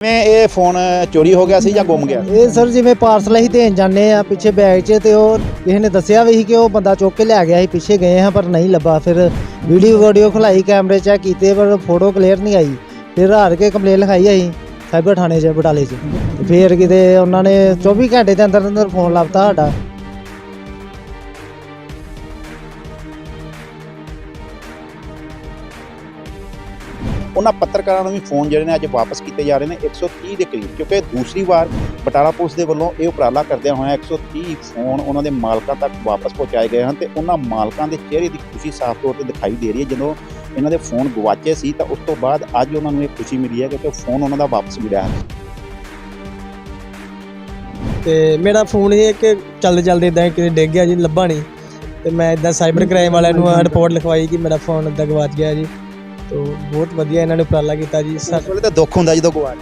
ਕਿਵੇਂ ਇਹ ਫੋਨ ਚੋਰੀ ਹੋ ਗਿਆ ਸੀ ਜਾਂ ਗੁੰਮ ਗਿਆ? ਇਹ ਸਰ ਜਿਵੇਂ ਪਾਰਸਲ ਅਸੀਂ ਦੇਣ ਜਾਂਦੇ ਆ ਪਿੱਛੇ ਬੈਗ 'ਚ ਤੇ ਉਹ ਕਿਸੇ ਨੇ ਦੱਸਿਆ ਵੀ ਸੀ ਕਿ ਉਹ ਬੰਦਾ ਚੁੱਕ ਕੇ ਲੈ ਗਿਆ ਸੀ, ਪਿੱਛੇ ਗਏ ਹਾਂ ਪਰ ਨਹੀਂ ਲੱਭਾ। ਫਿਰ ਵੀਡੀਓ ਵੀਡੀਓ ਖਲਾਈ, ਕੈਮਰੇ ਚੈੱਕ ਕੀਤੇ, ਪਰ ਫੋਟੋ ਕਲੀਅਰ ਨਹੀਂ ਆਈ। ਫਿਰ ਹਾਰ ਕੇ ਕੰਪਲੇਨ ਲਿਖਾਈ ਅਸੀਂ ਸਾਈਬਰ ਥਾਣੇ 'ਚ, ਬਟਾਲੇ 'ਚ। ਫਿਰ ਕਿਤੇ ਉਹਨਾਂ ਨੇ 24 ਘੰਟੇ ਦੇ ਅੰਦਰ ਅੰਦਰ ਫੋਨ ਲੱਭਤਾ ਸਾਡਾ। ਉਹਨਾਂ ਪੱਤਰਕਾਰਾਂ ਨੂੰ ਵੀ ਫੋਨ ਜਿਹੜੇ ਨੇ ਅੱਜ ਵਾਪਸ ਕੀਤੇ ਜਾ ਰਹੇ ਨੇ 130 ਦੇ ਕਰੀਬ, ਕਿਉਂਕਿ ਦੂਸਰੀ ਵਾਰ ਬਟਾਲਾ ਪੁਲਿਸ ਦੇ ਵੱਲੋਂ ਇਹ ਉਪਰਾਲਾ ਕਰਦਿਆਂ ਹੋਇਆ 130 ਫੋਨ ਉਹਨਾਂ ਦੇ ਮਾਲਕਾਂ ਤੱਕ ਵਾਪਸ ਪਹੁੰਚਾਏ ਗਏ ਹਨ ਤੇ ਉਹਨਾਂ ਮਾਲਕਾਂ ਦੇ ਚਿਹਰੇ ਦੀ ਖੁਸ਼ੀ ਸਾਫ਼ ਤੌਰ ਤੇ ਦਿਖਾਈ ਦੇ ਰਹੀ ਹੈ। ਜਦੋਂ ਇਹਨਾਂ ਦੇ ਫੋਨ ਗਵਾਚੇ ਸੀ ਤਾਂ ਉਸ ਤੋਂ ਬਾਅਦ ਅੱਜ ਉਹਨਾਂ ਨੂੰ ਇਹ ਖੁਸ਼ੀ ਮਿਲੀ ਹੈ ਕਿ ਫੋਨ ਉਹਨਾਂ ਦਾ ਵਾਪਸ ਮਿਲਿਆ ਹੈ। ਤੇ ਮੇਰਾ ਫੋਨ ਇਹ ਕਿ ਚੱਲਦੇ ਚੱਲਦੇ ਇਦਾਂ ਕਿਤੇ ਡਿੱਗ ਗਿਆ ਜੀ, ਲੱਭਾ ਨਹੀਂ। ਤੇ ਮੈਂ ਇਦਾਂ ਸਾਈਬਰ ਕ੍ਰਾਈਮ ਵਾਲਿਆਂ ਨੂੰ ਰਿਪੋਰਟ ਲਿਖਵਾਈ ਕਿ ਮੇਰਾ ਫੋਨ ਇੱਦਾਂ ਗਵਾਚ ਗਿਆ ਜੀ। ਤੋ ਬਹੁਤ ਵਧੀਆ ਇਹਨਾਂ ਨੇ ਉਪਰਾਲਾ ਕੀਤਾ ਜੀ। ਉਸ ਵੇਲੇ ਤਾਂ ਦੁੱਖ ਹੁੰਦਾ ਜਦੋਂ ਗਵਾਚ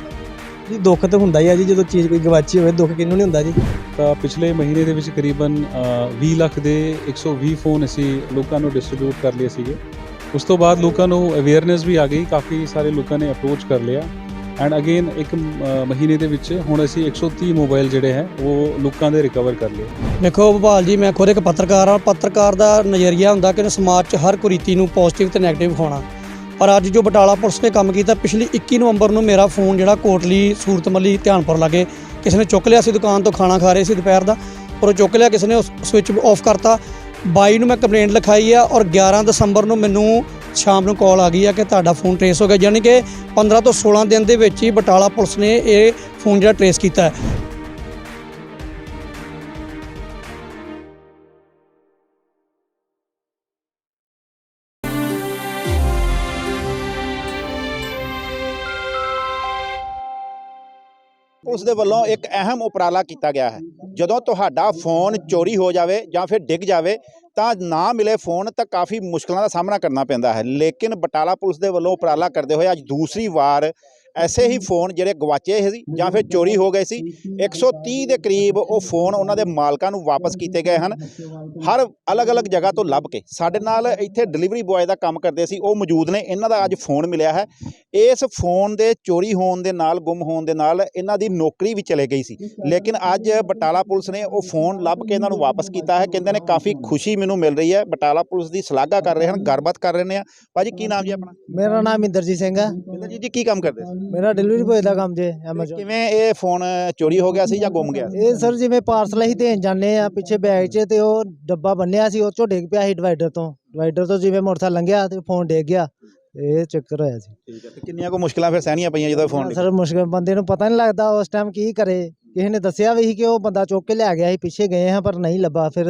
ਜੀ ਦੁੱਖ ਤਾਂ ਹੁੰਦਾ ਹੀ ਆ ਜੀ ਜਦੋਂ ਚੀਜ਼ ਕੋਈ ਗਵਾਚੀ ਹੋਵੇ ਦੁੱਖ ਕਿਹਨੂੰ ਨਹੀਂ ਹੁੰਦਾ ਜੀ। ਤਾਂ ਪਿਛਲੇ ਮਹੀਨੇ ਦੇ ਵਿੱਚ ਕਰੀਬਨ ਅ, 20 ਲੱਖ ਦੇ 120 ਫੋਨ ਅਸੀਂ ਲੋਕਾਂ ਨੂੰ ਡਿਸਟ੍ਰੀਬਿਊਟ ਕਰ ਲਏ ਸੀਗੇ। ਉਸ ਤੋਂ ਬਾਅਦ ਲੋਕਾਂ ਨੂੰ ਅਵੇਅਰਨੈਸ ਵੀ ਆ ਗਈ ਕਾਫੀ ਸਾਰੇ ਲੋਕਾਂ ਨੇ ਅਪਰੋਚ ਕਰ ਲਿਆ। ਐਂਡ ਅਗੇਨ ਇੱਕ ਅ, ਮਹੀਨੇ ਦੇ ਵਿੱਚ ਹੁਣ ਅਸੀਂ 130 ਮੋਬਾਈਲ ਜਿਹੜੇ ਹੈ ਉਹ ਲੋਕਾਂ ਦੇ ਰਿਕਵਰ ਕਰ ਲਏ। ਦੇਖੋ ਭੋਪਾਲ ਜੀ ਮੈਂ ਖੁਦ ਇੱਕ ਪੱਤਰਕਾਰ ਹਾਂ। ਪੱਤਰਕਾਰ ਦਾ ਨਜ਼ਰੀਆ ਹੁੰਦਾ ਕਿ ਸਮਾਜ 'ਚ ਹਰ ਕੁਰੀਤੀ ਨੂੰ ਪੋਜ਼ਿਟਿਵ ਤੇ ਨੈਗੇਟਿਵ ਵਿਖਾਉਣਾ ਪਰ ਅੱਜ ਜੋ ਬਟਾਲਾ ਪੁਲਿਸ ਨੇ ਕੰਮ ਕੀਤਾ, ਪਿਛਲੀ 21 ਨਵੰਬਰ ਨੂੰ ਮੇਰਾ ਫੋਨ ਜਿਹੜਾ ਕੋਟਲੀ, ਸੂਰਤਮੱਲੀ, ਧਿਆਨਪੁਰ ਲਾਗੇ ਕਿਸੇ ਨੇ ਚੁੱਕ ਲਿਆ ਸੀ ਦੁਕਾਨ ਤੋਂ ਖਾਣਾ ਖਾ ਰਹੇ ਸੀ ਦੁਪਹਿਰ ਦਾ ਪਰ ਉਹ ਚੁੱਕ ਲਿਆ, ਕਿਸੇ ਨੇ ਉਸ ਸਵਿਚ ਆਫ ਕਰਤਾ। 22 ਨੂੰ ਮੈਂ ਕੰਪਲੇਂਟ ਲਿਖਾਈ ਆ ਔਰ 11 ਦਸੰਬਰ ਨੂੰ ਮੈਨੂੰ ਸ਼ਾਮ ਨੂੰ ਕਾਲ ਆ ਗਈ ਆ ਕਿ ਤੁਹਾਡਾ ਫੋਨ ਟਰੇਸ ਹੋ ਗਿਆ। ਯਾਨੀ ਕਿ 15 ਤੋਂ 16 ਦਿਨ ਦੇ ਵਿੱਚ ਹੀ ਬਟਾਲਾ ਪੁਲਿਸ ਨੇ ਇਹ ਫੋਨ ਜਿਹੜਾ ਟਰੇਸ ਕੀਤਾ ਹੈ। ਪੁਲਿਸ ਦੇ ਵੱਲੋਂ ਇੱਕ ਅਹਿਮ ਉਪਰਾਲਾ ਕੀਤਾ ਗਿਆ ਹੈ। ਜਦੋਂ ਤੁਹਾਡਾ ਫੋਨ ਚੋਰੀ ਹੋ ਜਾਵੇ ਜਾਂ ਫਿਰ ਡਿੱਗ ਜਾਵੇ, ਤਾਂ ਨਾ ਮਿਲੇ ਫੋਨ ਤਾਂ ਕਾਫੀ ਮੁਸ਼ਕਲਾਂ ਦਾ ਸਾਹਮਣਾ ਕਰਨਾ ਪੈਂਦਾ ਹੈ। ਲੇਕਿਨ ਬਟਾਲਾ ਪੁਲਿਸ ਦੇ ਵੱਲੋਂ ਉਪਰਾਲਾ ਕਰਦੇ ਹੋਏ ਅੱਜ ਦੂਸਰੀ ਵਾਰ ਐਸੇ ਹੀ ਫੋਨ ਜਿਹੜੇ ਗਵਾਚੇ ਸੀ ਜਾਂ ਫਿਰ ਚੋਰੀ ਹੋ ਗਏ ਸੀ 130 ਦੇ ਕਰੀਬ ਉਹ ਫੋਨ ਉਹਨਾਂ ਦੇ ਮਾਲਕਾਂ ਨੂੰ ਵਾਪਸ ਕੀਤੇ ਗਏ ਹਨ। ਹਰ ਅਲੱਗ-ਅਲੱਗ ਜਗ੍ਹਾ ਤੋਂ ਲੱਭ ਕੇ ਸਾਡੇ ਨਾਲ ਇੱਥੇ ਡਿਲੀਵਰੀ ਬੁਆਏ ਦਾ ਕੰਮ ਕਰਦੇ ਸੀ ਉਹ ਮੌਜੂਦ ਨੇ ਇਹਨਾਂ ਦਾ ਅੱਜ ਫੋਨ ਮਿਲਿਆ ਹੈ। ਇਸ ਫੋਨ ਦੇ ਚੋਰੀ ਹੋਣ ਦੇ ਨਾਲ ਗੁੰਮ ਹੋਣ ਦੇ ਨਾਲ ਇਹਨਾਂ ਦੀ ਨੌਕਰੀ ਵੀ ਚਲੇ ਗਈ ਸੀ। ਲੇਕਿਨ ਅੱਜ ਬਟਾਲਾ ਪੁਲਿਸ ਨੇ ਉਹ ਫੋਨ ਲੱਭ ਕੇ ਇਹਨਾਂ ਨੂੰ ਵਾਪਸ ਕੀਤਾ ਹੈ। ਕਹਿੰਦੇ ਨੇ ਕਾਫੀ ਖੁਸ਼ੀ ਮੈਨੂੰ ਮਿਲ ਰਹੀ ਹੈ। ਬਟਾਲਾ ਪੁਲਿਸ ਦੀ ਸ਼ਲਾਘਾ ਕਰ ਰਹੇ ਹਨ ਗੱਲਬਾਤ ਕਰ ਰਹੇ ਨੇ ਭਾਜੀ ਕੀ ਨਾਮ ਜੀ ਆਪਣਾ? ਮੇਰਾ ਨਾਮ ਇੰਦਰਜੀਤ ਸਿੰਘ ਹੈ ਜੀ ਜੀ ਕੀ ਕੰਮ ਕਰਦੇ ਸੀ? ਮੇਰਾ ਡਿਲੀਵਰੀ ਬੋਏ ਦਾ ਕੰਮ ਜੇ ਐਮਾਜ਼ੋਨ ਕਿਵੇਂ ਇਹ ਫੋਨ ਚੋਰੀ ਹੋ ਗਿਆ ਸੀ ਜਾਂ ਗੁੰਮ ਗਿਆ? ਸੀ ਇਹ ਸਰ ਜਿਵੇਂ ਪਾਰਸਲ ਅਸੀਂ ਦੇਣ ਜਾਂਦੇ ਆ ਪਿੱਛੇ ਬੈਗ 'ਚ ਤੇ ਉਹ ਡੱਬਾ ਬੰਨਿਆ ਸੀ ਉਹ ਚੋਂ ਡਿੱਗ ਪਿਆ ਸੀ ਡਿਵਾਈਡਰ ਤੋਂ। ਡਿਵਾਈਡਰ ਤੋਂ ਜਿਵੇਂ ਮੋਟਰਸਾਈਕਲ ਲੰਘਿਆ ਤੇ ਫੋਨ ਡਿੱਗ ਗਿਆ ਇਹ ਚੱਕਰ ਹੋਇਆ ਸੀ। ਠੀਕ ਹੈ ਤੇ ਕਿੰਨੀਆਂ ਕੋ ਮੁਸ਼ਕਲਾਂ ਫਿਰ ਸਹਿਣੀਆਂ ਪਈਆਂ ਜਦੋਂ ਫੋਨ ਸਰ ਮੁਸ਼ਕਲ ਬੰਦੇ ਨੂੰ ਪਤਾ ਨਹੀਂ ਲੱਗਦਾ ਉਸ ਟਾਈਮ ਕੀ ਕਰੇ। ਕਿਸੇ ਨੇ ਦੱਸਿਆ ਵੀ ਸੀ ਕਿ ਉਹ ਬੰਦਾ ਚੁੱਕ ਕੇ ਲੈ ਗਿਆ ਸੀ ਪਿੱਛੇ ਗਏ ਹਾਂ ਪਰ ਨਹੀਂ ਲੱਭਾ। ਫਿਰ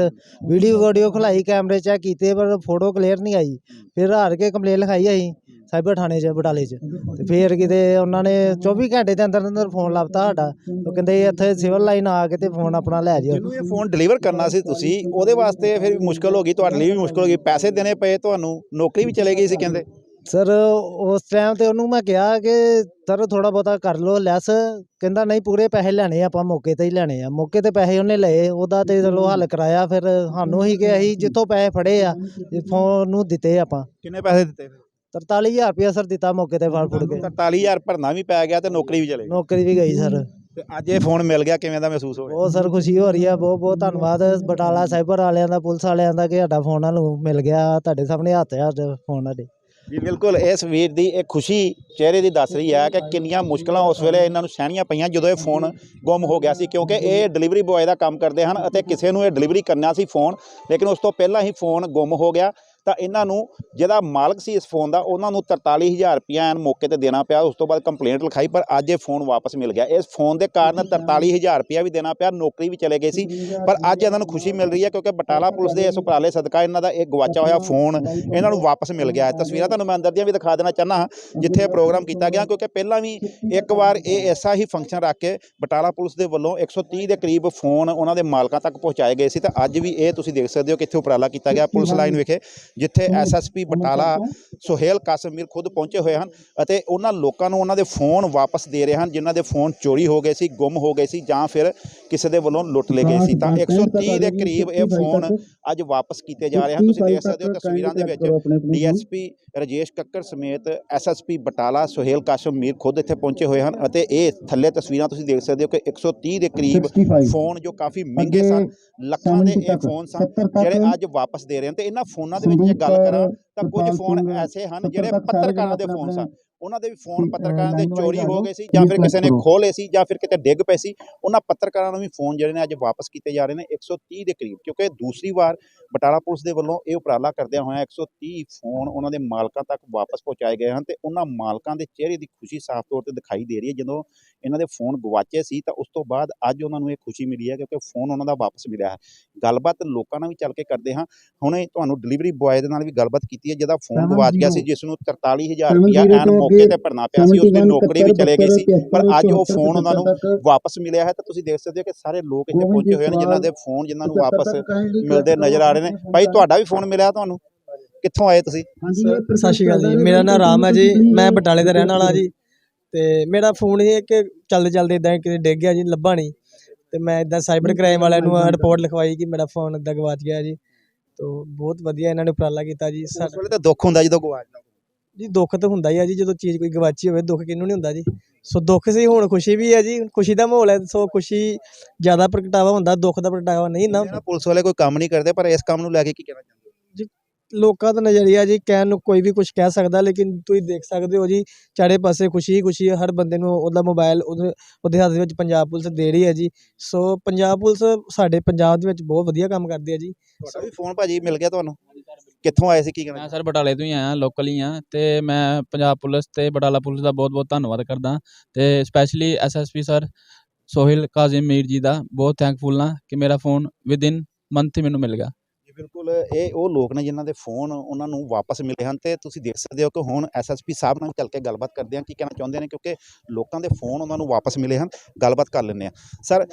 ਵੀਡੀਓ ਵੀਡੀਓ ਖਲਾਈ ਕੈਮਰੇ ਚੈੱਕ ਕੀਤੇ ਪਰ ਫੋਟੋ ਕਲੀਅਰ ਨਹੀਂ ਆਈ। ਫਿਰ ਹਾਰ ਕੇ ਕੰਪਲੇਨ ਲਿਖਾਈ ਅਸੀਂ। ਸਾਈਬਰ ਥਾਣੇ 'ਚ ਬਟਾਲੇ 'ਚ। ਤੇ ਫਿਰ ਕਿਤੇ ਉਹਨਾਂ ਨੇ 24 ਘੰਟੇ ਦੇ ਅੰਦਰ ਅੰਦਰ ਫੋਨ ਲੱਭਤਾ ਸਾਡਾ। ਉਹ ਕਹਿੰਦੇ ਇੱਥੇ ਸਿਵਲ ਲਾਈਨ ਆ ਕੇ ਤੇ ਫੋਨ ਆਪਣਾ ਲੈ ਜਿਓ। ਜਿਹਨੂੰ ਇਹ ਫੋਨ ਡਿਲੀਵਰ ਕਰਨਾ ਸੀ ਤੁਸੀਂ ਉਹਦੇ ਵਾਸਤੇ ਫਿਰ ਮੁਸ਼ਕਲ ਹੋ ਗਈ ਤੁਹਾਡੇ ਲਈ ਵੀ ਮੁਸ਼ਕਲ ਹੋ ਗਈ। ਪੈਸੇ ਦੇਣੇ ਪਏ ਤੁਹਾਨੂੰ ਨੌਕਰੀ ਵੀ ਚਲੇ ਗਈ ਸੀ ਕਹਿੰਦੇ। ਸਰ ਉਸ ਟਾਈਮ ਤੇ ਉਹਨੂੰ ਮੈਂ ਕਿਹਾ ਕਿ ਸਰ ਥੋੜਾ ਬਹੁਤਾ ਕਰ ਲਓ ਲੈਸ। ਕਹਿੰਦਾ ਨਹੀਂ ਪੂਰੇ ਪੈਸੇ ਲੈਣੇ ਆਪਾਂ ਮੌਕੇ ਤੇ ਹੀ ਲੈਣੇ ਆ। ਮੌਕੇ ਤੇ ਪੈਸੇ ਉਹਨੇ ਲਏ ਉਹਦਾ ਤੇ ਚਲੋ ਹੱਲ ਕਰਾਇਆ। ਫਿਰ ਸਾਨੂੰ ਹੀ ਕਿ ਅਸੀਂ ਜਿੱਥੋਂ ਪੈਸੇ ਫੜੇ ਆ ਫੋਨ ਨੂੰ ਦਿੱਤੇ ਆਪਾਂ। ਕਿੰਨੇ ਪੈਸੇ ਦਿੱਤੇ 43000 ਰੁਪਇਆ ਸਰ ਦਿੱਤਾ ਮੌਕੇ ਤੇ ਫੜ ਫੁੜ ਕੇ। 43000 ਭਰਨਾ ਵੀ ਪੈ ਗਿਆ ਤੇ ਨੌਕਰੀ ਵੀ ਚਲੇ ਗਈ। ਨੌਕਰੀ ਵੀ ਗਈ ਸਰ। ਤੇ ਅੱਜ ਇਹ ਫੋਨ ਮਿਲ ਗਿਆ ਕਿਵੇਂ ਦਾ ਮਹਿਸੂਸ ਹੋ ਰਿਹਾ? ਬਹੁਤ ਸਰ ਖੁਸ਼ੀ ਹੋ ਰਹੀ ਆ ਬਹੁਤ ਬਹੁਤ ਧੰਨਵਾਦ। ਬਟਾਲਾ ਸਾਈਬਰ ਵਾਲਿਆਂ ਦਾ ਪੁਲਿਸ ਵਾਲਿਆਂ ਦਾ ਕਿ ਸਾਡਾ ਫੋਨ ਨੂੰ ਮਿਲ ਗਿਆ ਤੁਹਾਡੇ ਸਾਹਮਣੇ ਹੱਥ ਆ ਫੋਨ ਸਾਡੇ। ਜੀ ਬਿਲਕੁਲ ਇਸ ਵੀਰ ਦੀ ਇਹ ਖੁਸ਼ੀ ਚਿਹਰੇ ਦੀ ਦੱਸ ਰਹੀ ਹੈ ਕਿ ਕਿੰਨੀਆਂ ਮੁਸ਼ਕਲਾਂ ਉਸ ਵੇਲੇ ਇਹਨਾਂ ਨੂੰ ਸਹਿਣੀਆਂ ਪਈਆਂ ਜਦੋਂ ਇਹ ਫੋਨ ਗੁੰਮ ਹੋ ਗਿਆ ਸੀ ਕਿਉਂਕਿ ਇਹ ਡਿਲੀਵਰੀ ਬੁਆਏ ਦਾ ਕੰਮ ਕਰਦੇ ਹਨ ਅਤੇ ਕਿਸੇ ਨੂੰ ਇਹ ਡਿਲੀਵਰੀ ਕਰਨਾ ਸੀ ਫੋਨ ਲੇਕਿਨ ਉਸ ਤੋਂ ਪਹਿਲਾਂ ਹੀ ਫੋਨ ਗੁੰਮ ਹੋ ਗਿਆ। ਤਾਂ ਇਹਨਾਂ ਨੂੰ ਜਿਹਦਾ ਮਾਲਕ ਸੀ ਇਸ ਫੋਨ ਦਾ, ਉਹਨਾਂ ਨੂੰ 43000 ਰੁਪਇਆ ਐਨ ਮੌਕੇ ਤੇ ਦੇਣਾ ਪਿਆ, ਉਸ ਤੋਂ ਬਾਅਦ ਕੰਪਲੇਂਟ ਲਿਖਾਈ, ਪਰ ਅੱਜ ਇਹ ਫੋਨ ਵਾਪਸ ਮਿਲ ਗਿਆ। ਇਸ ਫੋਨ ਦੇ ਕਾਰਨ 43000 ਰੁਪਇਆ ਵੀ ਦੇਣਾ ਪਿਆ, ਨੌਕਰੀ ਵੀ ਚਲੇ ਗਏ ਸੀ, ਪਰ ਅੱਜ ਇਹਨਾਂ ਨੂੰ ਖੁਸ਼ੀ ਮਿਲ ਰਹੀ ਹੈ ਕਿਉਂਕਿ ਬਟਾਲਾ ਪੁਲਿਸ ਦੇ ਇਸ ਉਪਰਾਲੇ ਸਦਕਾ ਇਹਨਾਂ ਦਾ ਇਹ ਗਵਾਚਾ ਹੋਇਆ ਫੋਨ ਇਹਨਾਂ ਨੂੰ ਵਾਪਸ ਮਿਲ ਗਿਆ। ਤਸਵੀਰਾਂ ਤੁਹਾਨੂੰ ਮੈਂ ਅੰਦਰ ਦੀਆਂ ਵੀ ਦਿਖਾ ਦੇਣਾ ਚਾਹੁੰਦਾ ਹਾਂ, ਜਿੱਥੇ ਇਹ ਪ੍ਰੋਗਰਾਮ ਕੀਤਾ ਗਿਆ, ਕਿਉਂਕਿ ਪਹਿਲਾਂ ਵੀ ਇੱਕ ਵਾਰ ਇਹ ਐਸਾ ਹੀ ਫੰਕਸ਼ਨ ਰੱਖ ਕੇ ਬਟਾਲਾ ਪੁਲਿਸ ਦੇ ਵੱਲੋਂ 130 ਦੇ ਕਰੀਬ ਫੋਨ ਉਹਨਾਂ ਦੇ ਮਾਲਕਾਂ ਤੱਕ ਪਹੁੰਚਾਏ ਗਏ ਸੀ, ਤਾਂ ਅੱਜ ਵੀ ਇਹ ਤੁਸੀਂ ਦੇਖ ਸਕਦੇ ਹੋ ਕਿੱਥੇ ਉਪਰਾਲਾ ਕੀਤਾ ਗਿਆ ਪੁਲਿਸ ਲਾਈਨ ਵਿਖੇ। ਜਿੱਥੇ ਐਸਐਸਪੀ ਬਟਾਲਾ ਸੁਹੇਲ ਕਾਸਮੀਰ ਖੁਦ ਪਹੁੰਚੇ ਹੋਏ ਹਨ ਅਤੇ ਉਹਨਾਂ ਲੋਕਾਂ ਨੂੰ ਉਹਨਾਂ ਦੇ ਫੋਨ ਵਾਪਸ ਦੇ ਰਹੇ ਹਨ ਜਿਨ੍ਹਾਂ ਦੇ ਫੋਨ ਚੋਰੀ ਹੋ ਗਏ ਸੀ ਗੁੰਮ ਹੋ ਗਏ ਸੀ ਜਾਂ ਫਿਰ ਕਿਸੇ ਦੇ ਵੱਲੋਂ ਲੁੱਟ ਲਏ ਗਏ ਸੀ। ਤਾਂ 130 ਦੇ ਕਰੀਬ ਇਹ ਫੋਨ ਅੱਜ ਵਾਪਸ ਕੀਤੇ ਜਾ ਰਹੇ ਹਨ। ਤੁਸੀਂ ਦੇਖ ਸਕਦੇ ਹੋ ਤਸਵੀਰਾਂ ਦੇ ਵਿੱਚ ਡੀਐਸਪੀ ਰਜੇਸ਼ ਕੱਕਰ ਸਮੇਤ ਐਸਐਸਪੀ ਬਟਾਲਾ ਸੁਹੇਲ ਕਾਸ਼ਮੀਰ ਖੁਦ ਇੱਥੇ ਪਹੁੰਚੇ ਹੋਏ ਹਨ ਅਤੇ ਇਹ ਥੱਲੇ ਤਸਵੀਰਾਂ ਤੁਸੀਂ ਦੇਖ ਸਕਦੇ ਹੋ ਕਿ 130 ਦੇ ਕਰੀਬ ਫੋਨ ਜੋ ਕਾਫੀ ਮਹਿੰਗੇ ਸਨ ਲੱਖਾਂ ਦੇ ਇਹ ਫੋਨ ਸਨ ਜਿਹੜੇ ਅੱਜ ਵਾਪਸ ਦੇ ਰਹੇ ਹਨ। ਤੇ ਇਹਨਾਂ ਫੋਨਾਂ ਦੇ ਵਿੱਚ ਜੇ ਗੱਲ ਕਰਾਂ ਤਾਂ ਕੁਝ ਫੋਨ ਐਸੇ ਹਨ ਜਿਹੜੇ ਪੱਤਰਕਾਰਾਂ ਦੇ ਫੋਨ ਸਨ। ਉਹਨਾਂ ਦੇ ਵੀ ਫੋਨ ਪੱਤਰਕਾਰਾਂ ਦੇ ਚੋਰੀ ਹੋ ਗਏ ਸੀ ਜਾਂ ਫਿਰ ਕਿਸੇ ਨੇ ਖੋਹ ਲਏ ਸੀ ਜਾਂ ਫਿਰ ਕਿਤੇ ਡਿੱਗ ਪਏ ਸੀ ਉਹਨਾਂ ਪੱਤਰਕਾਰਾਂ ਨੂੰ ਵੀ ਫੋਨ ਜਿਹੜੇ ਨੇ ਅੱਜ ਵਾਪਸ ਕੀਤੇ ਜਾ ਰਹੇ ਨੇ 130 ਦੇ ਕਰੀਬ ਕਿਉਂਕਿ ਦੂਸਰੀ ਵਾਰ ਬਟਾਲਾ ਪੁਲਿਸ ਦੇ ਵੱਲੋਂ ਇਹ ਉਪਰਾਲਾ ਕਰਦਿਆਂ ਹੋਇਆਂ 130 ਫੋਨ ਉਹਨਾਂ ਦੇ ਮਾਲਕਾਂ ਤੱਕ ਵਾਪਸ ਪਹੁੰਚਾਏ ਗਏ ਹਨ ਤੇ ਉਹਨਾਂ ਮਾਲਕਾਂ ਦੇ ਚਿਹਰੇ ਦੀ ਖੁਸ਼ੀ ਸਾਫ਼ ਤੌਰ ਤੇ ਦਿਖਾਈ ਦੇ ਰਹੀ ਹੈ। ਜਦੋਂ ਇਹਨਾਂ ਦੇ ਫੋਨ ਗਵਾਚੇ ਸੀ ਤਾਂ ਉਸ ਤੋਂ ਬਾਅਦ ਅੱਜ ਉਹਨਾਂ ਨੂੰ ਇਹ ਖੁਸ਼ੀ ਮਿਲੀ ਹੈ ਕਿਉਂਕਿ ਫੋਨ ਉਹਨਾਂ ਦਾ ਵਾਪਸ ਮਿਲਿਆ ਹੈ। ਗੱਲਬਾਤ ਲੋਕਾਂ ਨਾਲ ਵੀ ਚੱਲ ਕੇ ਕਰਦੇ ਹਾਂ। ਹੁਣੇ ਤੁਹਾਨੂੰ ਡਿਲੀਵਰੀ ਬੁਆਏ ਦੇ ਨਾਲ ਵੀ ਗੱਲਬਾਤ ਕੀਤੀ ਹੈ ਜਿਹਦਾ ਫੋਨ ਗਵਾਚ ਗਿਆ ਸੀ ਜਿਸ ਨੂੰ 43000 ਰੁਪਇਆ ਐਨ ਮੌਕੇ ਤੇ ਭਰਨਾ ਪਿਆ ਸੀ ਉਸ ਦੀ ਨੌਕਰੀ ਵੀ ਚਲੇ ਗਈ ਸੀ ਪਰ ਅੱਜ ਉਹ ਫੋਨ ਉਹਨਾਂ ਨੂੰ ਵਾਪਸ ਮਿਲਿਆ ਹੈ ਤਾਂ ਤੁਸੀਂ ਦੇਖ ਸਕਦੇ ਹੋ ਕਿ ਸਾਰੇ ਲੋਕ ਇੱਥੇ ਪਹੁੰਚੇ ਹੋਏ ਨੇ ਜਿਨ੍ਹਾਂ ਦੇ ਫੋਨ ਜਿਨ੍ਹਾਂ ਨੂੰ ਵਾਪਸ ਮਿਲਦੇ ਨਜ਼ਰ ਆ ਰਹੇ ਨੇ। ਭਾਈ ਤੁਹਾਡਾ ਵੀ ਫੋਨ ਮਿਲਿਆ ਤੁਹਾਨੂੰ? ਕਿੱਥੋਂ ਆਏ ਤੁਸੀਂ? ਸਤਿ ਸ਼੍ਰੀ ਅਕਾਲ ਜੀ। ਮੇਰਾ ਨਾਮ ਰਾਮ ਹੈ ਜੀ। ਮੈਂ ਬਟਾਲੇ ਦਾ ਰਹਿਣ ਵਾਲਾ ਜੀ। ਤੇ ਮੇਰਾ ਫੋਨ ਇਹ ਕਿ ਚੱਲਦੇ ਚੱਲਦੇ ਇਦਾਂ ਕਿਤੇ ਡਿੱਗ ਗਿਆ ਜੀ ਲੱਭਾ ਨਹੀਂ। ਤੇ ਮੈਂ ਇਦਾਂ ਸਾਈਬਰ ਕ੍ਰਾਈਮ ਵਾਲਿਆਂ ਨੂੰ ਰਿਪੋਰਟ ਲਿਖਵਾਈ ਕਿ ਮੇਰਾ ਫੋਨ ਇਦਾਂ ਗਵਾਚ ਗਿਆ ਜੀ। ਤੋ ਬਹੁਤ ਵਧੀਆ ਇਹਨਾਂ ਨੇ ਉਪਰਾਲਾ ਕੀਤਾ ਜੀ। ਸਾਡਾ ਵੇਲੇ ਤਾਂ ਦੁੱਖ ਹੁੰਦਾ ਜਦੋਂ ਗਵਾਚਦਾ ਜੀ ਦੁੱਖ ਤਾਂ ਹੁੰਦਾ ਹੀ ਆ ਜੀ ਜਦੋਂ ਚੀਜ਼ ਕੋਈ ਗਵਾਚੀ ਹੋਵੇ ਦੁੱਖ ਕਿਹਨੂੰ ਨਹੀਂ ਹੁੰਦਾ ਜੀ। ਸੋ ਦੁੱਖ ਸੀ ਹੁਣ ਖੁਸ਼ੀ ਵੀ ਹੈ ਜੀ ਖੁਸ਼ੀ ਦਾ ਮਾਹੌਲ ਹੈ ਸੋ ਖੁਸ਼ੀ ਜ਼ਿਆਦਾ ਪ੍ਰਗਟਾਵਾ ਹੁੰਦਾ ਦੁੱਖ ਦਾ ਪ੍ਰਗਟਾਵਾ ਨਹੀਂ ਨਾ ਪੁਲਿਸ ਵਾਲੇ ਕੋਈ ਕੰਮ ਨਹੀਂ ਕਰਦੇ ਪਰ ਇਸ ਕੰਮ ਨੂੰ ਲੈ ਕੇ ਕੀ ਕਹਿਣਾ ਚਾਹੁੰਦੇ ਹੋ? ਲੋਕਾਂ ਦਾ ਨਜ਼ਰੀਆ ਜੀ ਕਹਿਣ ਨੂੰ ਕੋਈ ਵੀ ਕੁਝ ਕਹਿ ਸਕਦਾ ਲੇਕਿਨ ਤੁਸੀਂ ਦੇਖ ਸਕਦੇ ਹੋ ਜੀ ਚਾਰੇ ਪਾਸੇ ਖੁਸ਼ੀ ਹੀ ਖੁਸ਼ੀ ਹੈ ਹਰ ਬੰਦੇ ਨੂੰ ਉਹਦਾ ਮੋਬਾਈਲ ਉਹਦੇ ਉਹਦੇ ਹੱਥ ਦੇ ਵਿੱਚ ਪੰਜਾਬ ਪੁਲਿਸ ਦੇ ਰਹੀ ਹੈ ਜੀ। ਸੋ ਪੰਜਾਬ ਪੁਲਿਸ ਸਾਡੇ ਪੰਜਾਬ ਦੇ ਵਿੱਚ ਬਹੁਤ ਵਧੀਆ ਕੰਮ ਕਰਦੀ ਹੈ ਜੀ। ਤੁਹਾਡਾ ਵੀ ਫੋਨ ਭਾਜੀ ਮਿਲ ਗਿਆ ਤੁਹਾਨੂੰ? ਕਿੱਥੋਂ ਆਏ ਸੀ, ਕੀ ਕਹਿਣਾ ਮੈਂ ਸਰ ਬਟਾਲੇ ਤੋਂ ਹੀ ਆਇਆ ਲੋਕਲ ਹੀ ਆ ਤੇ ਮੈਂ ਪੰਜਾਬ ਪੁਲਿਸ ਤੇ ਬਟਾਲਾ ਪੁਲਿਸ ਦਾ ਬਹੁਤ ਬਹੁਤ ਧੰਨਵਾਦ ਕਰਦਾ। ਤੇ specially SSP sir Sohail Kazim Mir ji ਦਾ ਬਹੁਤ ਥੈਂਕਫੁਲ ਹਾਂ ਕਿ ਮੇਰਾ ਫੋਨ ਵਿਦਿਨ ਮੰਥ ਹੀ ਮੈਨੂੰ ਮਿਲ ਗਿਆ। ਬਿਲਕੁਲ, ਇਹ ਉਹ ਲੋਕ ਨੇ ਜਿਨ੍ਹਾਂ ਦੇ ਫੋਨ ਉਹਨਾਂ ਨੂੰ ਵਾਪਸ ਮਿਲੇ ਹਨ ਤੇ ਤੁਸੀਂ ਦੇਖ ਸਕਦੇ ਹੋ ਕਿ ਹੁਣ ਐਸਐਸਪੀ ਸਾਹਿਬ ਨਾਲ ਚੱਲ ਕੇ ਗੱਲਬਾਤ ਕਰਦੇ ਹਾਂ, ਕੀ ਕਹਿਣਾ ਚਾਹੁੰਦੇ ਨੇ ਕਿਉਂਕਿ ਲੋਕਾਂ ਦੇ ਫੋਨ ਉਹਨਾਂ ਨੂੰ ਵਾਪਸ ਮਿਲੇ ਹਨ, ਗੱਲਬਾਤ ਕਰ ਲੈਂਦੇ ਹਾਂ। ਸਰ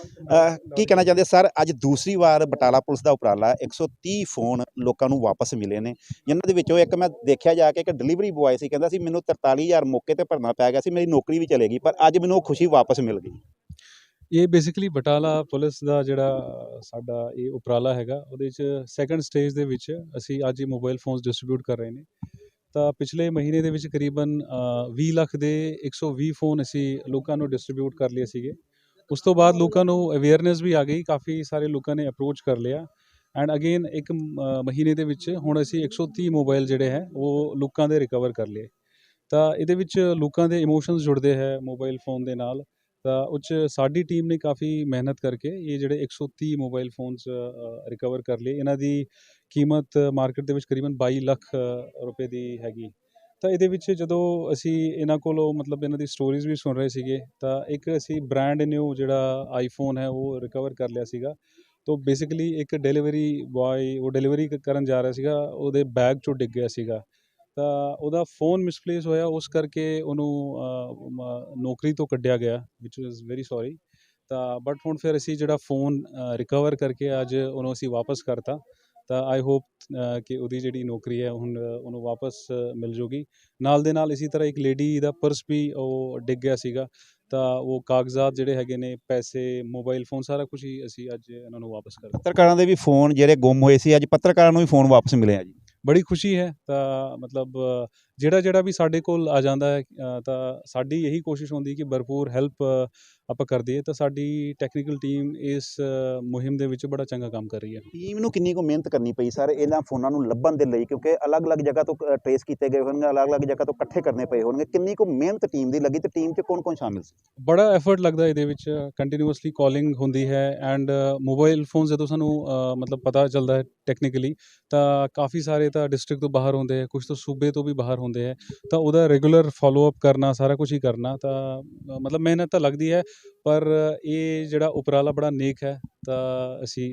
ਕੀ ਕਹਿਣਾ ਚਾਹੁੰਦੇ? ਸਰ, ਅੱਜ ਦੂਸਰੀ ਵਾਰ ਬਟਾਲਾ ਪੁਲਿਸ ਦਾ ਉਪਰਾਲਾ ਹੈ। 130 ਫੋਨ ਲੋਕਾਂ ਨੂੰ ਵਾਪਸ ਮਿਲੇ ਨੇ। ਜਿਨ੍ਹਾਂ ਦੇ ਵਿੱਚੋਂ ਇੱਕ ਮੈਂ ਦੇਖਿਆ ਜਾ ਕੇ ਇੱਕ ਡਿਲੀਵਰੀ ਬੁਆਏ ਸੀ, ਕਹਿੰਦਾ ਸੀ, ਮੈਨੂੰ 43000 ਮੌਕੇ ਤੇ ਭਰਨਾ ਪੈ ਗਿਆ ਸੀ, ਮੇਰੀ ਨੌਕਰੀ ਵੀ ਚਲੇ ਗਈ ਪਰ ਅੱਜ ਮੈਨੂੰ ਉਹ ਖੁਸ਼ੀ ਵਾਪਸ ਮਿਲ ਗਈ। ਇਹ ਬੇਸਿਕਲੀ ਬਟਾਲਾ ਪੁਲਿਸ ਦਾ ਜਿਹੜਾ ਸਾਡਾ ਇਹ ਉਪਰਾਲਾ ਹੈਗਾ ਉਹਦੇ ਚ ਸੈਕੰਡ ਸਟੇਜ ਦੇ ਵਿੱਚ ਅਸੀਂ ਅੱਜ ਹੀ ਮੋਬਾਈਲ ਫੋਨਸ ਡਿਸਟ੍ਰੀਬਿਊਟ ਕਰ ਰਹੇ ਨੇ। ਤਾਂ ਪਿਛਲੇ ਮਹੀਨੇ ਦੇ ਵਿੱਚ ਕਰੀਬਨ ਅ, 20 ਲੱਖ ਦੇ 120 ਫੋਨ ਅਸੀਂ ਲੋਕਾਂ ਨੂੰ ਡਿਸਟ੍ਰੀਬਿਊਟ ਕਰ ਲਏ ਸੀਗੇ। ਉਸ ਤੋਂ ਬਾਅਦ ਲੋਕਾਂ ਨੂੰ ਅਵੇਅਰਨੈਸ ਵੀ ਆ ਗਈ ਕਾਫੀ ਸਾਰੇ ਲੋਕਾਂ ਨੇ ਅਪਰੋਚ ਕਰ ਲਿਆ। ਐਂਡ ਅਗੇਨ ਇੱਕ ਮਹੀਨੇ ਦੇ ਵਿੱਚ ਹੁਣ ਅਸੀਂ 130 ਮੋਬਾਈਲ ਜਿਹੜੇ ਹੈ ਉਹ ਲੋਕਾਂ ਦੇ ਰਿਕਵਰ ਕਰ ਲਏ। ਤਾਂ ਇਹਦੇ ਵਿੱਚ ਲੋਕਾਂ ਦੇ ਇਮੋਸ਼ਨਸ ਜੁੜਦੇ ਹੈ ਮੋਬਾਈਲ ਫੋਨ ਦੇ ਨਾਲ। ਤਾਂ ਉਹ 'ਚ ਸਾਡੀ ਟੀਮ ਨੇ ਕਾਫੀ ਮਿਹਨਤ ਕਰਕੇ ਇਹ ਜਿਹੜੇ 130 ਮੋਬਾਈਲ ਫੋਨਸ ਰਿਕਵਰ ਕਰ ਲਏ। ਇਹਨਾਂ ਦੀ ਕੀਮਤ ਮਾਰਕੀਟ ਦੇ ਵਿੱਚ ਕਰੀਬਨ 22 ਲੱਖ ਰੁਪਏ ਦੀ ਹੈਗੀ। ਤਾਂ ਇਹਦੇ ਵਿੱਚ ਜਦੋਂ ਅਸੀਂ ਇਹਨਾਂ ਕੋਲੋਂ ਮਤਲਬ ਇਹਨਾਂ ਦੀ ਸਟੋਰੀਜ਼ ਵੀ ਸੁਣ ਰਹੇ ਸੀਗੇ, ਤਾਂ ਇੱਕ ਅਸੀਂ ਬ੍ਰਾਂਡ ਨਿਊ ਜਿਹੜਾ ਆਈਫੋਨ ਹੈ ਉਹ ਰਿਕਵਰ ਕਰ ਲਿਆ ਸੀਗਾ। ਤਾਂ ਬੇਸਿਕਲੀ ਇੱਕ ਡਿਲੀਵਰੀ ਬॉय ਉਹ ਡਿਲੀਵਰੀ ਕਰਨ ਜਾ ਰਿਹਾ ਸੀਗਾ, ਉਹਦੇ ਬੈਗ ਚੋਂ ਡਿੱਗ ਗਿਆ ਸੀਗਾ। ਤਾਂ ਉਹਦਾ ਫੋਨ ਮਿਸਪਲੇਸ ਹੋਇਆ, ਉਸ ਕਰਕੇ ਉਹਨੂੰ ਨੌਕਰੀ ਤੋਂ ਕੱਢਿਆ ਗਿਆ ਵਿਚ ਵਾਸ ਵੈਰੀ ਸੌਰੀ ਤਾਂ ਬਟ ਹੁਣ ਫਿਰ ਅਸੀਂ ਜਿਹੜਾ ਫੋਨ ਰਿਕਵਰ ਕਰਕੇ ਅੱਜ ਉਹਨੂੰ ਅਸੀਂ ਵਾਪਸ ਕਰਤਾ। ਤਾਂ ਆਈ ਹੋਪ ਕਿ ਉਹਦੀ ਜਿਹੜੀ ਨੌਕਰੀ ਹੈ, ਹੁਣ ਉਹਨੂੰ ਵਾਪਸ ਮਿਲ ਜੂਗੀ। ਨਾਲ ਦੇ ਨਾਲ ਇਸੇ ਤਰ੍ਹਾਂ ਇੱਕ ਲੇਡੀ ਦਾ ਪਰਸ ਵੀ ਉਹ ਡਿੱਗ ਗਿਆ ਸੀਗਾ। ਤਾਂ ਉਹ ਕਾਗਜ਼ਾਤ ਜਿਹੜੇ ਹੈਗੇ ਨੇ, ਪੈਸੇ ਮੋਬਾਈਲ ਫੋਨ ਸਾਰਾ ਕੁਝ ਹੀ ਅਸੀਂ ਅੱਜ ਇਹਨਾਂ ਨੂੰ ਵਾਪਸ ਕਰ ਪੱਤਰਕਾਰਾਂ ਦੇ ਵੀ ਫੋਨ ਜਿਹੜੇ ਗੁੰਮ ਹੋਏ ਸੀ, ਅੱਜ ਪੱਤਰਕਾਰਾਂ ਨੂੰ ਵੀ ਫੋਨ ਵਾਪਸ ਮਿਲੇ ਆ ਜੀ। ਬੜੀ ਖੁਸ਼ੀ ਹੈ ਤਾਂ ਮਤਲਬ ਜਿਹੜਾ ਜਿਹੜਾ ਵੀ ਸਾਡੇ ਕੋਲ ਆ ਜਾਂਦਾ ਹੈ ਤਾਂ ਸਾਡੀ ਇਹੀ ਕੋਸ਼ਿਸ਼ ਹੁੰਦੀ ਕਿ ਭਰਪੂਰ ਹੈਲਪ ਆਪਾਂ ਕਰ ਦਈਏ ਤਾਂ ਸਾਡੀ ਟੈਕਨੀਕਲ ਟੀਮ ਇਸ ਮੁਹਿੰਮ ਦੇ ਵਿੱਚ ਬੜਾ ਚੰਗਾ ਕੰਮ ਕਰ ਰਹੀ ਹੈ। ਟੀਮ ਨੂੰ ਕਿੰਨੀ ਕੁ ਮਿਹਨਤ ਕਰਨੀ ਪਈ ਸਰ ਇਹਨਾਂ ਫੋਨਾਂ ਨੂੰ ਲੱਭਣ ਦੇ ਲਈ? ਕਿਉਂਕਿ ਅਲੱਗ-ਅਲੱਗ ਜਗ੍ਹਾ ਤੋਂ ਟਰੇਸ ਕੀਤੇ ਗਏ ਹੋਣਗੇ ਅਲੱਗ-ਅਲੱਗ ਜਗ੍ਹਾ ਤੋਂ ਇਕੱਠੇ ਕਰਨੇ ਪਏ ਹੋਣਗੇ। ਕਿੰਨੀ ਕੁ ਮਿਹਨਤ ਟੀਮ ਦੀ ਲੱਗੀ ਤੇ ਟੀਮ 'ਚ ਕੌਣ-ਕੌਣ ਸ਼ਾਮਿਲ ਸੀ? ਬੜਾ ਐਫਰਟ ਲੱਗਦਾ ਇਹਦੇ ਵਿੱਚ ਕੰਟੀਨਿਊਸਲੀ ਕਾਲਿੰਗ ਹੁੰਦੀ ਹੈ ਐਂਡ ਮੋਬਾਈਲ ਫੋਨ ਜਦੋਂ ਸਾਨੂੰ ਮਤਲਬ ਪਤਾ ਚੱਲਦਾ ਹੈ ਟੈਕਨੀਕਲੀ ਤਾਂ ਕਾਫੀ ਸਾਰੇ ਤਾਂ ਡਿਸਟ੍ਰਿਕਟ ਤੋਂ ਬਾਹਰ ਹੁੰਦੇ ਆ ਕੁਝ ਤਾਂ ਸੂਬੇ ਤੋਂ ਵੀ ਬਾਹਰ ਹੁੰਦੇ ਹੈ ਤਾਂ ਉਹਦਾ ਰੈਗੂਲਰ ਫਾਲੋ ਅਪ ਕਰਨਾ ਸਾਰਾ ਕੁਝ ਹੀ ਕਰਨਾ ਤਾਂ ਮਤਲਬ ਮਿਹਨਤ ਤਾਂ ਲੱਗਦੀ ਹੈ ਪਰ ਇਹ ਜਿਹੜਾ ਉਪਰਾਲਾ ਬੜਾ ਨੇਕ ਹੈ ਤਾਂ ਅਸੀਂ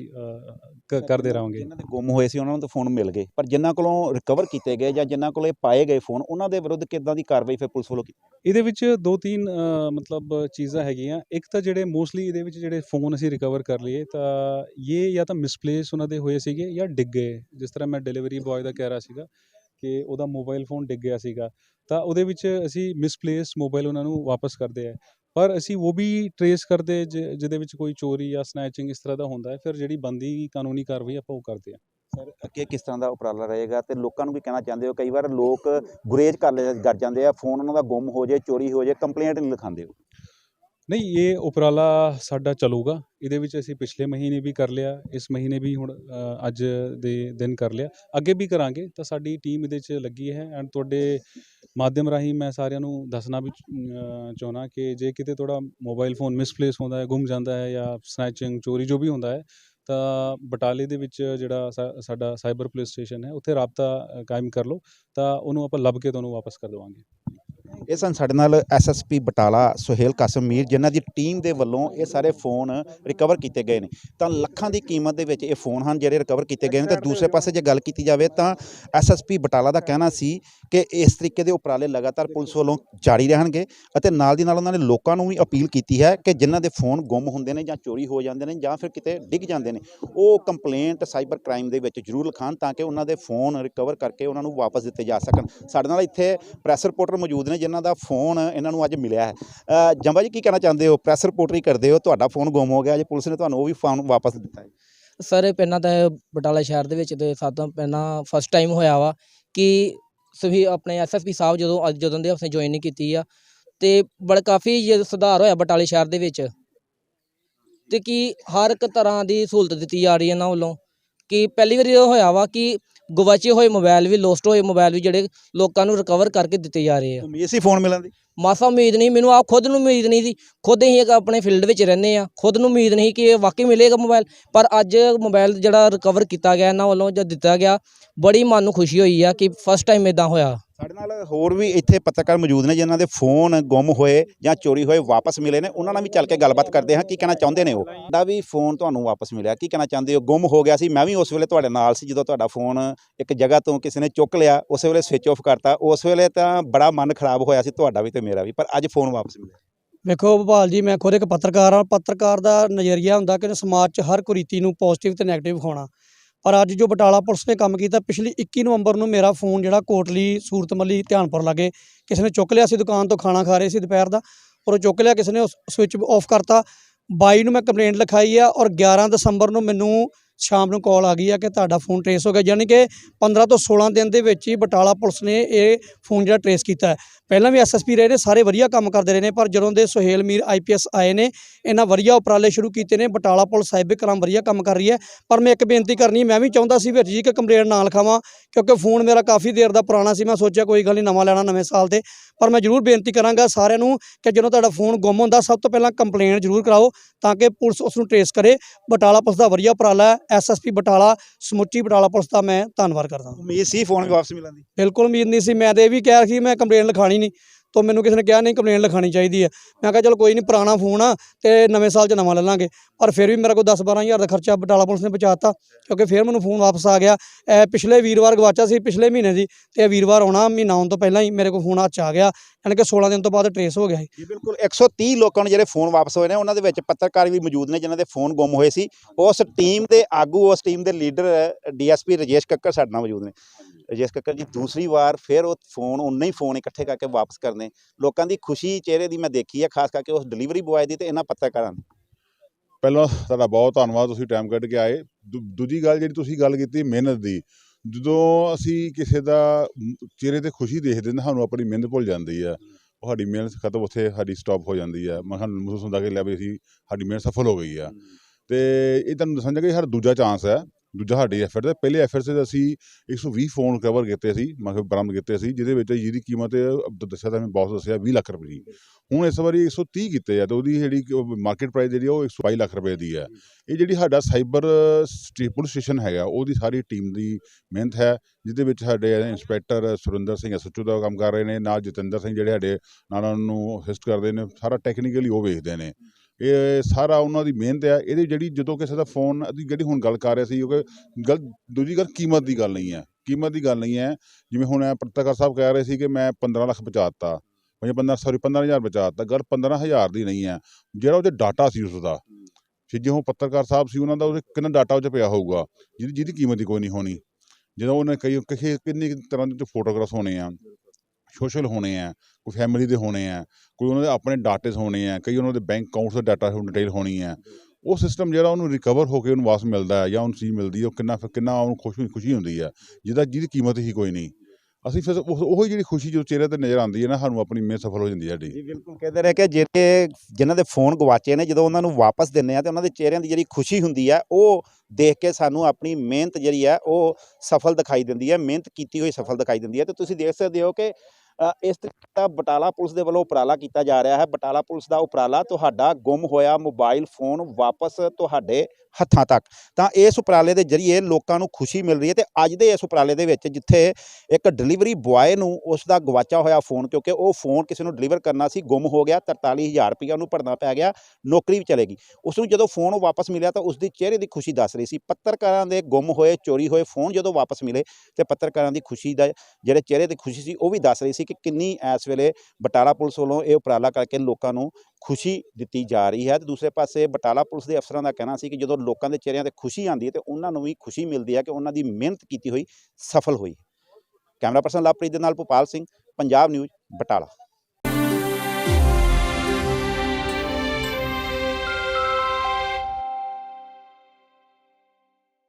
ਕ- ਕਰਦੇ ਰਹਾਂਗੇ। ਜਿਨ੍ਹਾਂ ਦੇ ਗੁੰਮ ਹੋਏ ਸੀ ਉਹਨਾਂ ਨੂੰ ਤਾਂ ਫੋਨ ਮਿਲ ਗਏ ਪਰ ਜਿਨ੍ਹਾਂ ਕੋਲੋਂ ਰਿਕਵਰ ਕੀਤੇ ਗਏ ਜਾਂ ਜਿਨ੍ਹਾਂ ਕੋਲੇ ਪਾਏ ਗਏ ਫੋਨ ਉਹਨਾਂ ਦੇ ਵਿਰੁੱਧ ਕਿੱਦਾਂ ਦੀ ਕਾਰਵਾਈ ਫਿਰ ਪੁਲਿਸ ਵੱਲੋਂ ਕੀਤੀ ਇਹਦੇ ਵਿੱਚ ਦੋ ਤਿੰਨ ਅ, ਮਤਲਬ ਚੀਜ਼ਾਂ ਹੈਗੀਆਂ ਇੱਕ ਤਾਂ ਜਿਹੜੇ ਮੋਸਟਲੀ ਇਹਦੇ ਵਿੱਚ ਜਿਹੜੇ ਫੋਨ ਅਸੀਂ ਰਿਕਵਰ ਕਰ ਲਈਏ ਤਾਂ ਇਹ ਜਾਂ ਤਾਂ ਮਿਸਪਲੇਸ ਉਹਨਾਂ ਦੇ ਹੋਏ ਸੀਗੇ ਜਾਂ ਡਿੱਗ ਗਏ ਜਿਸ ਤਰ੍ਹਾਂ ਮੈਂ ਡਿਲੀਵਰੀ ਬॉय ਦਾ ਕਹਿ ਰਿਹਾ ਸੀਗਾ ਕਿ ਉਹਦਾ ਮੋਬਾਈਲ ਫੋਨ ਡਿੱਗ ਗਿਆ ਸੀਗਾ, ਤਾਂ ਉਹਦੇ ਵਿੱਚ ਅਸੀਂ ਮਿਸਪਲੇਸ ਮੋਬਾਈਲ ਉਹਨਾਂ ਨੂੰ ਵਾਪਸ ਕਰਦੇ ਆ ਪਰ ਅਸੀਂ ਉਹ ਵੀ ਟਰੇਸ ਕਰਦੇ ਜਿਹਦੇ ਵਿੱਚ ਕੋਈ ਚੋਰੀ ਜਾਂ ਸਨੈਚਿੰਗ ਇਸ ਤਰ੍ਹਾਂ ਦਾ ਹੁੰਦਾ ਹੈ, ਫਿਰ ਜਿਹੜੀ ਬੰਦੀ ਕਾਨੂੰਨੀ ਕਾਰਵਾਈ ਆਪਾਂ ਉਹ ਕਰਦੇ ਆ। ਸਰ, ਅੱਗੇ ਕਿਸ ਤਰ੍ਹਾਂ ਦਾ ਉਪਰਾਲਾ ਰਹੇਗਾ ਤੇ ਲੋਕਾਂ ਨੂੰ ਵੀ ਕਹਿਣਾ ਚਾਹੁੰਦੇ ਹੋ? ਕਈ ਵਾਰ ਲੋਕ ਗੁਰੇਜ਼ ਕਰ ਲੈ ਕਰ ਜਾਂਦੇ ਆ ਫੋਨ ਉਹਨਾਂ ਦਾ ਗੁੰਮ ਹੋ ਜੇ ਚੋਰੀ ਹੋ ਜੇ ਕੰਪਲੇਂਟ ਨਹੀਂ ਲਿਖਾਉਂਦੇ ਨਹੀਂ ਇਹ ਉਪਰਾਲਾ ਸਾਡਾ ਚੱਲੂਗਾ। ਇਹਦੇ ਵਿੱਚ ਅਸੀਂ ਪਿਛਲੇ ਮਹੀਨੇ ਵੀ ਕਰ ਲਿਆ ਇਸ ਮਹੀਨੇ ਵੀ ਹੁਣ ਅ, ਅੱਜ ਦੇ ਦਿਨ ਕਰ ਲਿਆ। ਅੱਗੇ ਵੀ ਕਰਾਂਗੇ ਤਾਂ ਸਾਡੀ ਟੀਮ ਇਹਦੇ 'ਚ ਲੱਗੀ ਹੈ। ਐਂਡ ਤੁਹਾਡੇ ਮਾਧਿਅਮ ਰਾਹੀਂ ਮੈਂ ਸਾਰਿਆਂ ਨੂੰ ਦੱਸਣਾ ਵੀ ਅ, ਚਾਹੁੰਦਾ ਕਿ ਜੇ ਕਿਤੇ ਤੁਹਾਡਾ ਮੋਬਾਈਲ ਫੋਨ ਮਿਸਪਲੇਸ ਹੁੰਦਾ ਹੈ ਗੁੰਮ ਜਾਂਦਾ ਹੈ ਜਾਂ ਸਨੈਚਿੰਗ ਚੋਰੀ ਜੋ ਵੀ ਹੁੰਦਾ ਹੈ ਤਾਂ ਬਟਾਲੇ ਦੇ ਵਿੱਚ ਜਿਹੜਾ ਸਾ- ਸਾਡਾ ਸਾਈਬਰ ਪੁਲਿਸ ਸਟੇਸ਼ਨ ਹੈ ਉੱਥੇ ਰਾਬਤਾ ਅ, ਕਾਇਮ ਕਰ ਲਓ। ਤਾਂ ਉਹਨੂੰ ਆਪਾਂ ਲੱਭ ਕੇ ਤੁਹਾਨੂੰ ਵਾਪਸ ਕਰ ਦੇਵਾਂਗੇ। ਇਹ ਸਨ ਸਾਡੇ ਨਾਲ ਐਸਐਸਪੀ ਬਟਾਲਾ ਸੁਹੇਲ ਕਸਮੀਰ, ਜਿਨ੍ਹਾਂ ਦੀ ਟੀਮ ਦੇ ਵੱਲੋਂ ਇਹ ਸਾਰੇ ਫੋਨ ਰਿਕਵਰ ਕੀਤੇ ਗਏ ਨੇ। ਤਾਂ ਲੱਖਾਂ ਦੀ ਕੀਮਤ ਦੇ ਵਿੱਚ ਇਹ ਫੋਨ ਹਨ ਜਿਹੜੇ ਰਿਕਵਰ ਕੀਤੇ ਗਏ ਨੇ। ਤੇ ਦੂਸਰੇ ਪਾਸੇ ਜੇ ਗੱਲ ਕੀਤੀ ਜਾਵੇ ਤਾਂ ਐਸਐਸਪੀ ਬਟਾਲਾ ਦਾ ਕਹਿਣਾ ਸੀ ਕਿ ਇਸ ਤਰੀਕੇ ਦੇ ਉਪਰਾਲੇ ਲਗਾਤਾਰ ਪੁਲਿਸ ਵੱਲੋਂ ਜਾਰੀ ਰਹਿਣਗੇ ਅਤੇ ਨਾਲ ਦੀ ਨਾਲ ਉਹਨਾਂ ਨੇ ਲੋਕਾਂ ਨੂੰ ਵੀ ਅਪੀਲ ਕੀਤੀ ਹੈ ਕਿ ਜਿਨ੍ਹਾਂ ਦੇ ਫੋਨ ਗੁੰਮ ਹੁੰਦੇ ਨੇ ਜਾਂ ਚੋਰੀ ਹੋ ਜਾਂਦੇ ਨੇ ਜਾਂ ਫਿਰ ਕਿਤੇ ਡਿੱਗ ਜਾਂਦੇ ਨੇ, ਉਹ ਕੰਪਲੇਂਟ ਸਾਈਬਰ ਕ੍ਰਾਈਮ ਦੇ ਵਿੱਚ ਜ਼ਰੂਰ ਲਿਖਾਣ ਤਾਂ ਕਿ ਉਹਨਾਂ ਦੇ ਫੋਨ ਰਿਕਵਰ ਕਰਕੇ ਉਹਨਾਂ ਨੂੰ ਵਾਪਸ ਦਿੱਤੇ ਜਾ ਸਕਣ। ਸਾਡੇ ਨਾਲ ਇੱਥੇ ਪ੍ਰੈਸ ਰਿਪੋਰਟਰ ਮੌਜੂਦ ਨੇ ਜਿਨ੍ਹਾਂ ਦਾ ਫੋਨ ਇਹਨਾਂ ਨੂੰ ਅੱਜ ਮਿਲਿਆ ਹੈ। ਜੰਬਾ ਜੀ, ਕੀ ਕਹਿਣਾ ਚਾਹੁੰਦੇ ਹੋ? ਪ੍ਰੈਸ ਰਿਪੋਰਟਰ ਕਰਦੇ ਹੋ, ਤੁਹਾਡਾ ਫੋਨ ਗੁੰਮ ਹੋ ਗਿਆ ਜੇ ਪੁਲਿਸ ਨੇ ਤੁਹਾਨੂੰ ਉਹ ਵੀ ਫੋਨ ਵਾਪਸ ਦਿੱਤਾ ਹੈ। ਸਰ ਪਹਿਲਾਂ ਤਾਂ ਬਟਾਲਾ ਸ਼ਹਿਰ ਦੇ ਵਿੱਚ ਤੇ ਸਾਤੋਂ ਪਹਿਲਾਂ ਫਸਟ ਟਾਈਮ ਹੋਇਆ ਵਾ ਕਿ ਸਭੀ ਆਪਣੇ ਐਸਐਸਪੀ ਸਾਹਿਬ ਜਦੋਂ ਅੱਜ ਜਦੋਂ ਦੇ ਉਸਨੇ ਜੁਆਇਨ ਕੀਤੀ ਆ ਤੇ ਬੜਾ ਕਾਫੀ ਸੁਧਾਰ ਹੋਇਆ ਬਟਾਲੇ ਸ਼ਹਿਰ ਦੇ ਵਿੱਚ ਤੇ ਕਿ ਹਰ ਇੱਕ ਤਰ੍ਹਾਂ ਦੀ ਸਹੂਲਤ ਦਿੱਤੀ ਜਾ ਰਹੀ ਹੈ ਇਹਨਾਂ ਵੱਲੋਂ ਕਿ ਪਹਿਲੀ ਵਾਰੀ ਇਹ ਹੋਇਆ ਵਾ ਕਿ ਗਵਾਚੇ ਹੋਏ ਮੋਬਾਈਲ ਵੀ ਲੋਸਟ ਹੋਏ ਮੋਬਾਈਲ ਵੀ ਜਿਹੜੇ ਲੋਕਾਂ ਨੂੰ ਰਿਕਵਰ ਕਰਕੇ ਦਿੱਤੇ ਜਾ ਰਹੇ ਆ। ਉਮੀਦ ਸੀ ਫੋਨ ਮਿਲਣ ਦੀ? ਮਾਸਾ ਉਮੀਦ ਨਹੀਂ ਮੈਨੂੰ ਆਪ ਖੁਦ ਨੂੰ ਉਮੀਦ ਨਹੀਂ ਸੀ। ਖੁਦ ਹੀ ਇੱਕ ਆਪਣੇ ਫੀਲਡ ਵਿੱਚ ਰਹਿੰਦੇ ਆ। ਖੁਦ ਨੂੰ ਉਮੀਦ ਨਹੀਂ ਕਿ ਇਹ ਵਾਕਈ ਮਿਲੇਗਾ ਮੋਬਾਈਲ। ਪਰ ਅੱਜ ਮੋਬਾਈਲ ਜਿਹੜਾ ਰਿਕਵਰ ਕੀਤਾ ਗਿਆ ਇਹਨਾਂ ਵੱਲੋਂ ਜਾਂ ਦਿੱਤਾ ਗਿਆ ਬੜੀ ਮਨ ਨੂੰ ਖੁਸ਼ੀ ਹੋਈ ਆ ਕਿ ਫਸਟ ਟਾਈਮ ਇਦਾਂ ਹੋਇਆ। ਸਾਡੇ ਨਾਲ ਹੋਰ ਵੀ ਇੱਥੇ ਪੱਤਰਕਾਰ ਮੌਜੂਦ ਨੇ ਜਿਨ੍ਹਾਂ ਦੇ ਫੋਨ ਗੁੰਮ ਹੋਏ ਜਾਂ ਚੋਰੀ ਹੋਏ ਵਾਪਸ ਮਿਲੇ ਨੇ, ਉਹਨਾਂ ਨਾਲ ਵੀ ਚੱਲ ਕੇ ਗੱਲਬਾਤ ਕਰਦੇ ਹਾਂ। ਕੀ ਕਹਿਣਾ ਚਾਹੁੰਦੇ ਨੇ ਉਹ? ਦਾ ਵੀ ਫੋਨ ਤੁਹਾਨੂੰ ਵਾਪਸ ਮਿਲਿਆ। ਕੀ ਕਹਿਣਾ ਚਾਹੁੰਦੇ ਹੋ? ਗੁੰਮ ਹੋ ਗਿਆ ਸੀ। ਮੈਂ ਵੀ ਉਸ ਵੇਲੇ ਤੁਹਾਡੇ ਨਾਲ ਸੀ ਜਦੋਂ ਤੁਹਾਡਾ ਫੋਨ ਇੱਕ ਜਗ੍ਹਾ ਤੋਂ ਕਿਸੇ ਨੇ ਚੁੱਕ ਲਿਆ, ਉਸੇ ਵੇਲੇ ਸਵਿਚ ਆਫ ਕਰਤਾ। ਉਸ ਵੇਲੇ ਤਾਂ ਬੜਾ ਮਨ ਖਰਾਬ ਹੋਇਆ ਸੀ ਤੁਹਾਡਾ ਵੀ ਤੇ ਮੇਰਾ ਵੀ, ਪਰ ਅੱਜ ਫੋਨ ਵਾਪਸ ਮਿਲਿਆ। ਵੇਖੋ ਭੋਪਾਲ ਜੀ, ਮੈਂ ਖੁਦ ਇੱਕ ਪੱਤਰਕਾਰ ਹਾਂ। ਪੱਤਰਕਾਰ ਦਾ ਨਜ਼ਰੀਆ ਹੁੰਦਾ ਕਿ ਸਮਾਜ 'ਚ ਹਰ ਕੁਰੀਤੀ ਨੂੰ ਪੋਜ਼ਿਟਿਵ ਤੇ ਨੈਗੇਟਿਵ ਹੋਣਾ। ਪਰ ਅੱਜ ਜੋ ਬਟਾਲਾ ਪੁਲਿਸ ਨੇ ਕੰਮ ਕੀਤਾ, ਪਿਛਲੀ 21 ਨਵੰਬਰ ਨੂੰ ਮੇਰਾ ਫੋਨ ਜਿਹੜਾ ਕੋਟਲੀ, ਸੂਰਤਮੱਲੀ, ਧਿਆਨਪੁਰ ਲਾਗੇ ਕਿਸੇ ਨੇ ਚੁੱਕ ਲਿਆ ਸੀ ਦੁਕਾਨ ਤੋਂ ਖਾਣਾ ਖਾ ਰਹੇ ਸੀ ਦੁਪਹਿਰ ਦਾ ਔਰ ਉਹ ਚੁੱਕ ਲਿਆ, ਕਿਸੇ ਨੇ ਸਵਿਚ ਆਫ ਕਰਤਾ। 22 ਨੂੰ ਮੈਂ ਕੰਪਲੇਂਟ ਲਿਖਾਈ ਆ ਔਰ 11 ਦਸੰਬਰ ਨੂੰ ਮੈਨੂੰ ਸ਼ਾਮ ਨੂੰ ਕਾਲ ਆ ਗਈ ਆ ਕਿ ਤੁਹਾਡਾ ਫੋਨ ਟਰੇਸ ਹੋ ਗਿਆ। ਯਾਨੀ ਕਿ 15 ਤੋਂ 16 ਦਿਨ ਦੇ ਵਿੱਚ ਹੀ ਬਟਾਲਾ ਪੁਲਿਸ ਨੇ ਇਹ ਫੋਨ ਜਿਹੜਾ ਟਰੇਸ ਕੀਤਾ ਹੈ। ਪਹਿਲਾਂ ਵੀ ਐਸਐਸਪੀ ਰਹੇ ਨੇ, ਸਾਰੇ ਵਧੀਆ ਕੰਮ ਕਰਦੇ ਰਹੇ ਨੇ, ਪਰ ਜਦੋਂ ਦੇ ਸੁਹੇਲ ਮੀਰ ਆਈਪੀਐਸ ਆਏ ਨੇ, ਇਹਨਾਂ ਵਧੀਆ ਉਪਰਾਲੇ ਸ਼ੁਰੂ ਕੀਤੇ ਨੇ, ਬਟਾਲਾ ਪੁਲਿਸ ਸਾਈਬਰ ਕ੍ਰਾਈਮ ਵਧੀਆ ਕੰਮ ਕਰ ਰਹੀ ਹੈ। ਪਰ ਮੈਂ ਇੱਕ ਬੇਨਤੀ ਕਰਨੀ, ਮੈਂ ਵੀ ਚਾਹੁੰਦਾ ਸੀ ਵੀਰ ਜੀ ਕਿ ਕੰਪਲੇਂਟ ਨਾ ਲਿਖਾਵਾਂ ਕਿਉਂਕਿ ਫੋਨ ਮੇਰਾ ਕਾਫੀ ਦੇਰ ਦਾ ਪੁਰਾਣਾ ਸੀ, ਮੈਂ ਸੋਚਿਆ ਕੋਈ ਗੱਲ ਨਹੀਂ ਨਵਾਂ ਲੈਣਾ ਨਵੇਂ ਸਾਲ ਤੇ। ਪਰ ਮੈਂ ਜ਼ਰੂਰ ਬੇਨਤੀ ਕਰਾਂਗਾ ਸਾਰਿਆਂ ਨੂੰ ਕਿ ਜਦੋਂ ਤੁਹਾਡਾ ਫੋਨ ਗੁੰਮ ਹੁੰਦਾ, ਸਭ ਤੋਂ ਪਹਿਲਾਂ ਕੰਪਲੇਂਟ ਜ਼ਰੂਰ ਕਰਾਓ, ਤਾਂ ਕਿ ਪੁਲਿਸ ਉਸ ਨੂੰ ਟਰੇਸ ਕਰੇ। ਬਟਾਲਾ ਪੁਲਿਸ ਦਾ ਵਧੀਆ ਉਪਰਾਲਾ ਹੈ ਐਸਐਸਪੀ ਬਟਾਲਾ ਸਮੁੱਚੀ ਬਟਾਲਾ ਪੁਲਿਸ ਦਾ ਮੈਂ ਧੰਨਵਾਦ ਕਰਦਾ। ਉਮੀਦ ਸੀ ਫੋਨ ਵਾਪਸ ਮਿਲਣ ਦੀ ਬਿਲਕੁਲ ਉਮੀਦ ਨਹੀਂ ਸੀ। ਮੈਂ ਤੇ ਇਹ ਵੀ ਕਿਹਾ ਸੀ ਮੈਂ ਕੰਪਲੇਂਟ ਲਿਖਾਣੀ ਨਹੀਂ। ਤਾਂ ਮੈਨੂੰ ਕਿਸੇ ਨੇ ਕਿਹਾ ਨਹੀਂ ਕੰਪਲੇਂਟ ਲਿਖਾਣੀ ਚਾਹੀਦੀ ਹੈ। ਮੈਂ ਕਿਹਾ ਚਲ ਕੋਈ ਨਹੀਂ, ਪੁਰਾਣਾ ਫੋਨ ਆ ਤੇ ਨਵੇਂ ਸਾਲ 'ਚ ਨਵਾਂ ਲੈ ਲਾਂਗੇ। ਪਰ ਫਿਰ ਵੀ ਮੇਰਾ ਕੋਈ 10 12000 ਦਾ ਖਰਚਾ ਬਟਾਲਾ ਪੁਲਿਸ ਨੇ ਬਚਾਤਾ ਕਿਉਂਕਿ ਫਿਰ ਮੈਨੂੰ ਫੋਨ ਵਾਪਸ ਆ ਗਿਆ। ਇਹ ਪਿਛਲੇ ਵੀਰਵਾਰ ਗਵਾਚਾ ਸੀ, ਪਿਛਲੇ ਮਹੀਨੇ ਦੀ, ਤੇ ਵੀਰਵਾਰ ਆਉਣਾ, ਮਹੀਨਾ ਆਉਣ ਤੋਂ ਪਹਿਲਾਂ ਹੀ ਮੇਰੇ ਕੋਲ ਫੋਨ ਹੱਥ ਆ ਗਿਆ। ਯਾਨੀ ਕਿ 16 ਦਿਨ ਤੋਂ ਬਾਅਦ ਟਰੇਸ ਹੋ ਗਿਆ ਸੀ ਜੀ, ਬਿਲਕੁਲ। 130 ਲੋਕਾਂ ਨੂੰ ਜਿਹੜੇ ਫੋਨ ਵਾਪਸ ਹੋਏ ਨੇ, ਉਹਨਾਂ ਦੇ ਵਿੱਚ ਪੱਤਰਕਾਰ ਵੀ ਮੌਜੂਦ ਨੇ, ਜਿਨ੍ਹਾਂ ਦੇ ਫੋਨ ਗੁੰਮ ਹੋਏ ਸੀ। ਉਸ ਟੀਮ ਦੇ ਆਗੂ, ਉਸ ਟੀਮ ਦੇ ਲੀਡਰ ਡੀਐਸਪੀ ਰਜੇਸ਼ ਕੱਕਰ ਸਾਡੇ ਨਾਲ ਮੌਜੂਦ ਨੇ। ਰਜੇਸ਼ ਕੱਕਰ ਜੀ, ਦੂਸਰੀ ਵਾਰ ਫਿਰ ਉਹ ਫੋਨ ਉਨੇ ਹੀ ਫੋਨ ਇਕੱਠੇ ਕਰਕੇ ਵਾਪਸ ਕਰਨੇ ਲੋਕਾਂ ਦੀ ਖੁਸ਼ੀ ਚਿਹਰੇ ਦੀ ਮੈਂ ਦੇਖੀ ਹੈ ਖਾਸ ਕਰਕੇ ਉਸ ਡਿਲੀਵਰੀ ਬੁਆਏ ਦੀ ਤੇ ਇਹਨਾਂ ਪੱਤਰਕਾਰਾਂ ਦੀ। ਪਹਿਲਾਂ ਤੁਹਾਡਾ ਬਹੁਤ ਧੰਨਵਾਦ ਤੁਸੀਂ ਟਾਈਮ ਕੱਢ ਕੇ ਆਏ। ਦੂਜੀ ਗੱਲ ਜਿਹੜੀ ਤੁਸੀਂ ਗੱਲ ਕੀਤੀ ਮਿਹਨਤ ਦੀ। ਜਦੋਂ ਅਸੀਂ ਕਿਸੇ ਦਾ ਚਿਹਰੇ ਤੇ ਖੁਸ਼ੀ ਦੇਖਦੇ ਨੇ ਸਾਨੂੰ ਆਪਣੀ ਮਿਹਨਤ ਭੁੱਲ ਜਾਂਦੀ ਹੈ ਉਹ ਸਾਡੀ ਮਿਹਨਤ ਖਤਮ ਉੱਥੇ ਸਾਡੀ ਸਟਾਪ ਹੋ ਜਾਂਦੀ ਹੈ ਮੈਂ ਸਾਨੂੰ ਮਹਿਸੂਸ ਹੁੰਦਾ ਕਿ ਲੈ ਵੀ ਅਸੀਂ ਸਾਡੀ ਮਿਹਨਤ ਸਫਲ ਹੋ ਗਈ ਆ। ਤੇ ਇਹ ਤੁਹਾਨੂੰ ਦੱਸਣਾ ਕਿ ਸਾਡਾ ਦੂਜਾ ਚਾਂਸ ਹੈ। ਦੂਜਾ ਸਾਡੀ ਐਫਰਟ ਹੈ ਪਹਿਲੇ ਐਫਰਟ 'ਚ ਅਸੀਂ 120 ਫੋਨ ਕਵਰ ਕੀਤੇ ਸੀ ਮਤਲਬ ਬਰਾਮਦ ਕੀਤੇ ਸੀ, ਜਿਹਦੇ ਵਿੱਚ ਜਿਹਦੀ ਕੀਮਤ ਦੱਸਿਆ ਤਾਂ ਮੈਂ ਬਹੁਤ ਦੱਸਿਆ 20 ਲੱਖ ਰੁਪਏ ਦੀ। ਹੁਣ ਇਸ ਵਾਰੀ 130 ਕੀਤੇ ਆ ਤੇ ਉਹਦੀ ਜਿਹੜੀ ਮਾਰਕੀਟ ਪ੍ਰਾਈਸ ਜਿਹੜੀ ਆ ਉਹ 122 ਲੱਖ ਰੁਪਏ ਦੀ ਹੈ ਇਹ ਜਿਹੜੀ ਸਾਡਾ ਸਾਈਬਰ ਸਟੇ- ਪੁਲਿਸ ਸਟੇਸ਼ਨ ਹੈਗਾ, ਉਹਦੀ ਸਾਰੀ ਟੀਮ ਦੀ ਮਿਹਨਤ ਹੈ, ਜਿਹਦੇ ਵਿੱਚ ਸਾਡੇ ਇੰਸਪੈਕਟਰ ਸੁਰਿੰਦਰ ਸਿੰਘ ਐਸਐਚਓ ਦਾ ਕੰਮ ਕਰ ਰਹੇ ਨੇ, ਨਾਲ ਜਤਿੰਦਰ ਸਿੰਘ ਜਿਹੜੇ ਸਾਡੇ ਨਾਲ ਉਹਨਾਂ ਨੂੰ ਅਸਿਸਟ ਕਰਦੇ ਨੇ, ਸਾਰਾ ਟੈਕਨੀਕਲੀ ਉਹ ਵੇਖਦੇ ਨੇ। ਇਹ ਸਾਰਾ ਉਹਨਾਂ ਦੀ ਮਿਹਨਤ ਹੈ ਇਹਦੀ ਜਿਹੜੀ ਜਦੋਂ ਕਿਸੇ ਦਾ ਫੋਨ ਦੀ ਜਿਹੜੀ ਹੁਣ ਗੱਲ ਕਰ ਰਹੇ ਸੀ, ਉਹ ਗੱਲ ਦੂਜੀ ਗੱਲ ਕੀਮਤ ਦੀ ਗੱਲ ਨਹੀਂ ਹੈ। ਕੀਮਤ ਦੀ ਗੱਲ ਨਹੀਂ ਹੈ। ਜਿਵੇਂ ਹੁਣ ਇਹ ਪੱਤਰਕਾਰ ਸਾਹਿਬ ਕਹਿ ਰਹੇ ਸੀ ਕਿ ਮੈਂ 15 ਲੱਖ ਬਚਾਤਾ। ਜਾਂ 15 ਸੌਰੀ 15000 ਬਚਾਤਾ। ਗੱਲ 15000 ਦੀ ਨਹੀਂ ਹੈ। ਜਿਹੜਾ ਉਹਦੇ ਡਾਟਾ ਸੀ ਉਸ ਦਾ, ਫਿਰ ਜੇ ਉਹ ਪੱਤਰਕਾਰ ਸਾਹਿਬ ਸੀ, ਉਹਨਾਂ ਦਾ ਉਹਦੇ ਕਿੰਨਾ ਡਾਟਾ ਉਹ 'ਚ ਪਿਆ ਹੋਊਗਾ? ਜਿਹਦੀ ਜਿਹਦੀ ਕੀਮਤ ਦੀ ਕੋਈ ਨਹੀਂ ਹੋਣੀ। ਜਦੋਂ ਉਹਨੇ ਕਈ, ਕਿਸੇ, ਕਿੰਨੀ ਤਰ੍ਹਾਂ ਦੇ ਫੋਟੋਗ੍ਰਾਫ ਹੋਣੇ ਆ। ਸੋਸ਼ਲ ਹੋਣੇ ਆ, ਕੋਈ ਫੈਮਿਲੀ ਦੇ ਹੋਣੇ ਆ, ਕੋਈ ਉਹਨਾਂ ਦੇ ਆਪਣੇ ਡਾਟੇਸ ਹੋਣੇ ਆ, ਕਈ ਉਹਨਾਂ ਦੇ ਬੈਂਕ ਅਕਾਊਂਟਸ ਦਾ ਡਾਟਾ ਡਿਟੇਲ ਹੋਣੀ ਆ, ਉਹ ਸਿਸਟਮ ਜਿਹੜਾ ਉਹਨੂੰ ਰਿਕਵਰ ਹੋ ਕੇ ਉਹਨੂੰ ਵਾਪਸ ਮਿਲਦਾ ਹੈ ਜਾਂ ਉਹਨੂੰ ਚੀਜ਼ ਮਿਲਦੀ ਹੈ, ਉਹ ਕਿੰਨਾ ਕਿੰਨਾ ਉਹਨੂੰ ਖੁਸ਼ੀ ਖੁਸ਼ੀ ਹੁੰਦੀ ਹੈ, ਜਿਹਦਾ ਜਿਹਦੀ ਕੀਮਤ ਹੀ ਕੋਈ ਨਹੀਂ। ਅਸੀਂ ਫਿਰ ਉਹ, ਉਹੀ ਜਿਹੜੀ ਖੁਸ਼ੀ ਜੋ ਚਿਹਰੇ ਤੇ ਨਜ਼ਰ ਆਉਂਦੀ ਹੈ ਨਾ, ਸਾਨੂੰ ਆਪਣੀ ਮਿਹਨਤ ਸਫਲ ਹੋ ਜਾਂਦੀ ਹੈ ਸਾਡੀ। ਜੀ, ਬਿਲਕੁਲ। ਕਹਿੰਦੇ ਰਹੇ ਕਿ ਜਿਹੜੇ, ਜਿਨ੍ਹਾਂ ਦੇ ਫੋਨ ਗਵਾਚੇ ਨੇ, ਜਦੋਂ ਉਹਨਾਂ ਨੂੰ ਵਾਪਸ ਦਿੰਨੇ ਆ ਤੇ ਉਹਨਾਂ ਦੇ ਚਿਹਰਿਆਂ ਦੀ ਜਿਹੜੀ ਖੁਸ਼ੀ ਹੁੰਦੀ ਹੈ, ਉਹ ਦੇਖ ਕੇ ਸਾਨੂੰ ਆਪਣੀ ਮਿਹਨਤ ਜਿਹੜੀ ਹੈ, ਉਹ ਸਫਲ ਦਿਖਾਈ ਦਿੰਦੀ ਹੈ, ਮਿਹਨਤ ਕੀਤੀ ਹੋਈ ਸਫਲ ਦਿਖਾਈ ਦਿੰਦੀ ਹੈ। ਤੇ ਤੁਸੀਂ ਦੇਖ ਸਕਦੇ ਹੋ ਕਿ ਇਸ ਤਰੀਕੇ ਦਾ ਬਟਾਲਾ ਪੁਲਿਸ ਦੇ ਵੱਲੋਂ ਉਪਰਾਲਾ ਕੀਤਾ ਜਾ ਰਿਹਾ ਹੈ। ਬਟਾਲਾ ਪੁਲਿਸ ਦਾ ਉਪਰਾਲਾ ਤੁਹਾਡਾ ਗੁੰਮ ਹੋਇਆ ਮੋਬਾਈਲ ਫੋਨ ਵਾਪਸ ਤੁਹਾਡੇ ਹੱਥਾਂ ਤੱਕ। ਤਾਂ ਇਸ ਉਪਰਾਲੇ ਦੇ ਜ਼ਰੀਏ ਲੋਕਾਂ ਨੂੰ ਖੁਸ਼ੀ ਮਿਲ ਰਹੀ ਹੈ ਤੇ ਅੱਜ ਦੇ ਇਸ ਉਪਰਾਲੇ ਦੇ ਵਿੱਚ ਜਿੱਥੇ ਇੱਕ ਡਿਲੀਵਰੀ ਬੁਆਏ ਨੂੰ ਉਸ ਦਾ ਗਵਾਚਾ ਹੋਇਆ ਫੋਨ, ਕਿਉਂਕਿ ਉਹ ਫੋਨ ਕਿਸੇ ਨੂੰ ਡਿਲੀਵਰ ਕਰਨਾ ਸੀ, ਗੁੰਮ ਹੋ ਗਿਆ 43000 ਰੁਪਇਆ ਉਹਨੂੰ ਭਰਨਾ ਪੈ ਗਿਆ, ਨੌਕਰੀ ਵੀ ਚਲੇਗੀ। ਉਸ ਨੂੰ ਜਦੋਂ ਫੋਨ ਵਾਪਸ ਮਿਲਿਆ ਤਾਂ ਉਸ ਦੀ ਚਿਹਰੇ ਦੀ ਖੁਸ਼ੀ ਦੱਸ ਰਹੀ ਸੀ। ਪੱਤਰਕਾਰਾਂ ਦੇ ਗੁੰਮ ਹੋਏ, ਚੋਰੀ ਹੋਏ ਫੋਨ ਜਦੋਂ ਵਾਪਸ ਮਿਲੇ ਤੇ ਪੱਤਰਕਾਰਾਂ ਦੀ ਖੁਸ਼ੀ ਦਾ ਜਿਹੜੇ ਚਿਹਰੇ ਦੀ ਖੁਸ਼ੀ ਸੀ ਉਹ ਵੀ ਦੱਸ ਰਹੀ ਸੀ। ਸੀ ਕਿ ਕਿੰਨੀ ਇਸ ਵੇਲੇ ਬਟਾਲਾ ਪੁਲਿਸ ਵੱਲੋਂ ਇਹ ਉਪਰਾਲਾ ਕਰਕੇ ਲੋਕਾਂ ਨੂੰ ਖੁਸ਼ੀ ਦਿੱਤੀ ਜਾ ਰਹੀ ਹੈ ਤੇ ਦੂਸਰੇ ਪਾਸੇ ਬਟਾਲਾ ਪੁਲਿਸ ਦੇ ਅਫਸਰਾਂ ਦਾ ਕਹਿਣਾ ਸੀ ਕਿ ਜਦੋਂ ਲੋਕਾਂ ਦੇ ਚਿਹਰਿਆਂ ਤੇ ਖੁਸ਼ੀ ਆਉਂਦੀ ਹੈ ਤੇ ਉਹਨਾਂ ਨੂੰ ਵੀ ਖੁਸ਼ੀ ਮਿਲਦੀ ਹੈ ਕਿ ਉਹਨਾਂ ਦੀ ਮਿਹਨਤ ਕੀਤੀ ਹੋਈ, ਸਫਲ ਹੋਈ। ਕੈਮਰਾ ਪਰਸਨ ਲਵਪ੍ਰੀਤ ਦੇ ਨਾਲ ਭੋਪਾਲ ਸਿੰਘ, ਪੰਜਾਬ ਨਿਊਜ਼, ਬਟਾਲਾ।